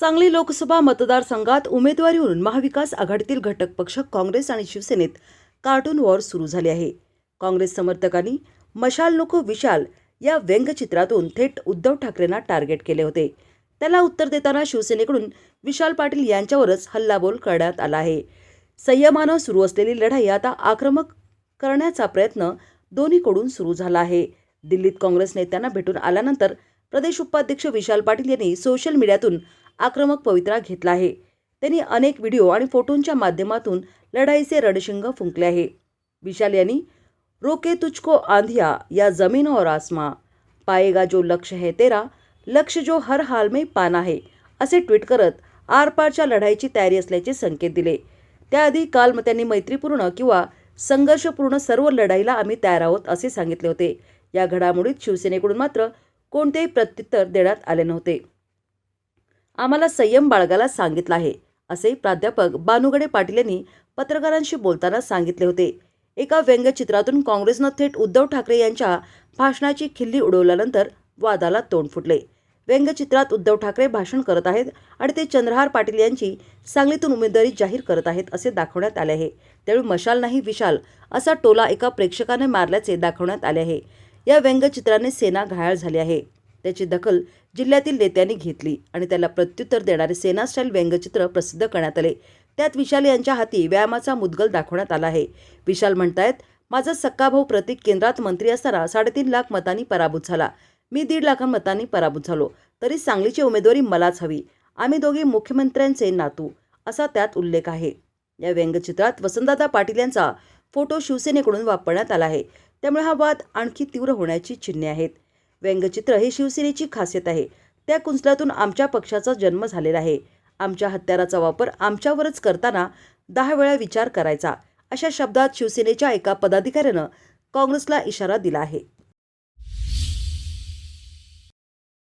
सांगली लोकसभा मतदारसंघात उमेदवारीवरून महाविकास आघाडीतील घटक पक्ष काँग्रेस आणि शिवसेनेत कार्टून वॉर सुरू झाले आहे. काँग्रेस समर्थकांनी मशाल नको विशाल या व्यंगचित्रातून थेट उद्धव ठाकरेंना टार्गेट केले होते. त्याला उत्तर देताना शिवसेनेकडून विशाल पाटील यांच्यावरच हल्लाबोल करण्यात आला आहे. संयमानं सुरू असलेली लढाई आता आक्रमक करण्याचा प्रयत्न दोन्हीकडून सुरू झाला आहे. दिल्लीत काँग्रेस नेत्यांना भेटून आल्यानंतर प्रदेश उपाध्यक्ष विशाल पाटील यांनी सोशल मीडियातून आक्रमक पवित्रा घेतला आहे. त्यांनी अनेक व्हिडिओ आणि फोटोंच्या माध्यमातून लढाईचे रणशिंग फुंकले आहे. विशाल यांनी रोके तुझको आंधिया या जमीन और आसमा. पाएगा जो लक्ष्य है तेरा लक्ष्य जो हर हाल में पाना है असे ट्विट करत आरपारच्या लढाईची तयारी असल्याचे संकेत दिले. त्याआधी काल मग त्यांनी मैत्रीपूर्ण किंवा संघर्षपूर्ण सर्व लढाईला आम्ही तयार आहोत असे सांगितले होते. या घडामोडीत शिवसेनेकडून मात्र कोणतेही प्रत्युत्तर देण्यात आले नव्हते. आम्हाला संयम बाळगायला सांगितलं आहे असे प्राध्यापक बानुगडे पाटील यांनी पत्रकारांशी बोलताना सांगितले होते. एका व्यंगचित्रातून काँग्रेसनं थेट उद्धव ठाकरे यांच्या भाषणाची खिल्ली उडवल्यानंतर वादाला तोंड फुटले. व्यंगचित्रात उद्धव ठाकरे भाषण करत आहेत आणि ते चंद्रहार पाटील यांची सांगलीतून उमेदवारी जाहीर करत आहेत असे दाखवण्यात आले आहे. त्यावेळी मशाल नाही विशाल असा टोला एका प्रेक्षकाने मारल्याचे दाखवण्यात आले आहे. या व्यंगचित्राने सेना घायाळ झाली आहे. त्याची दखल जिल्ह्यातील नेत्यांनी घेतली आणि त्याला प्रत्युत्तर देणारे सेना स्टाईल व्यंगचित्र प्रसिद्ध करण्यात आले. त्यात विशाल यांच्या हाती व्यायामाचा मुदगल दाखवण्यात आला आहे. विशाल म्हणतायत माझा सक्का भाऊ प्रतीक केंद्रात मंत्री असताना साडेतीन लाख मतांनी पराभूत झाला. मी दीड लाखा मतांनी पराभूत झालो. तरी सांगलीची उमेदवारी मलाच हवी. आम्ही दोघे मुख्यमंत्र्यांचे नातू असा त्यात उल्लेख आहे. या व्यंगचित्रात वसंतदादा पाटील यांचा फोटो शिवसेनेकडून वापरण्यात आला आहे. त्यामुळे हा वाद आणखी तीव्र होण्याची चिन्हे आहेत. व्यंगचित्र ही शिवसेनेची खासियत आहे. त्या कुंचल्यातून आमच्या पक्षाचा जन्म झालेला आहे. आमच्या हत्याराचा वापर आमच्यावरच करताना दहा वेळा विचार करायचा अशा शब्दात शिवसेनेच्या एका पदाधिकाऱ्यानं काँग्रेसला इशारा दिला आहे.